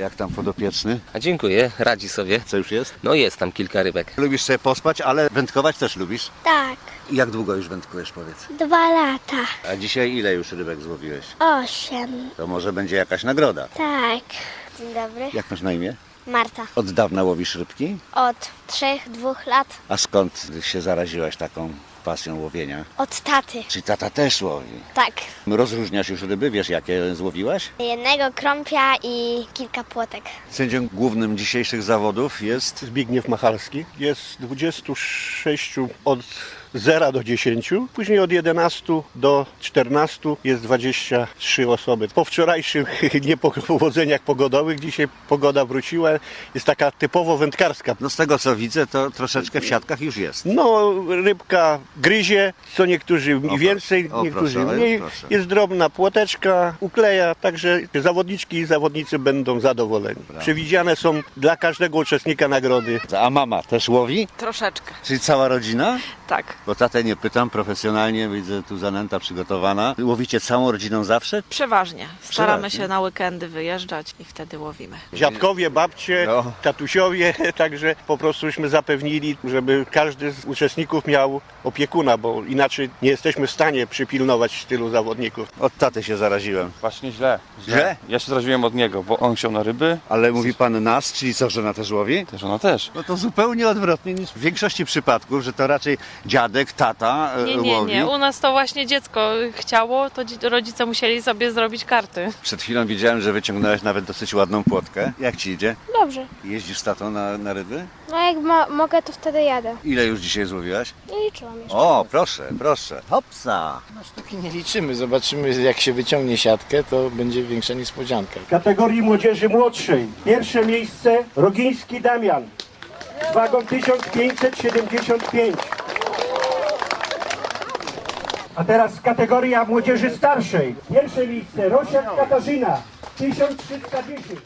Jak tam podopieczny? A dziękuję, radzi sobie. Co już jest? No jest tam kilka rybek. Lubisz sobie pospać, ale wędkować też lubisz? Tak, I Jak długo już wędkujesz, powiedz? dwa lata. A dzisiaj ile już rybek złowiłeś? Osiem. To może będzie jakaś nagroda. Tak. Dzień dobry. Jak masz na imię? Marta. Od dawna łowisz rybki? Od trzech, dwóch lat. A skąd się zaraziłaś taką pasją łowienia? Od taty. Czyli tata też łowi. Tak. Rozróżniasz już ryby, wiesz jakie złowiłaś? Jednego krąpia i kilka płotek. Sędzią głównym dzisiejszych zawodów jest Zbigniew Machalski. Jest 26 od 0 do 10, później od 11 do 14 jest 23 osoby. Po wczorajszych niepowodzeniach pogodowych dzisiaj pogoda wróciła. Jest taka typowo wędkarska. No z tego co widzę, to troszeczkę w siatkach już jest. No, rybka gryzie, co niektórzy O, więcej, o, niektórzy proszę, mniej. proszę. Jest drobna płoteczka, ukleja, także zawodniczki i zawodnicy będą zadowoleni. Przewidziane są dla każdego uczestnika nagrody. A mama też łowi? Troszeczkę, Czyli cała rodzina? tak. Bo tatę nie pytam, profesjonalnie widzę tu zanęta przygotowana. Łowicie całą rodziną zawsze? Przeważnie. Staramy Przeważnie. się na weekendy wyjeżdżać i wtedy łowimy. Dziadkowie, babcie, No. tatusiowie, także po prostuśmy zapewnili, żeby każdy z uczestników miał opiekuna, bo inaczej nie jesteśmy w stanie przypilnować tylu zawodników. Od taty się zaraziłem. Właśnie źle, Źle? Ja się zraziłem od niego, bo on chciał na ryby, Ale mówi pan nas, czyli co, żona też łowi? też ona też. No to zupełnie odwrotnie niż w większości przypadków, że to raczej dziadek, tata e, Nie, nie, łowi. nie. U nas to właśnie dziecko chciało, to dzi- rodzice musieli sobie zrobić karty. Przed chwilą widziałem, że wyciągnąłeś nawet dosyć ładną płotkę. Jak ci idzie? Dobrze. Jeździsz z tatą na, na ryby? No jak mo- mogę, to wtedy jadę. Ile już dzisiaj złowiłaś? Nie liczyłam jeszcze. O, proszę, proszę. Hopsa! Na sztuki nie liczymy. Zobaczymy, jak się wyciągnie siatkę, to będzie większa niespodzianka. W kategorii młodzieży młodszej pierwsze miejsce Rogiński Damian z wagą 1575. A teraz kategoria młodzieży starszej. Pierwsze miejsce Rosiak Katarzyna 1310.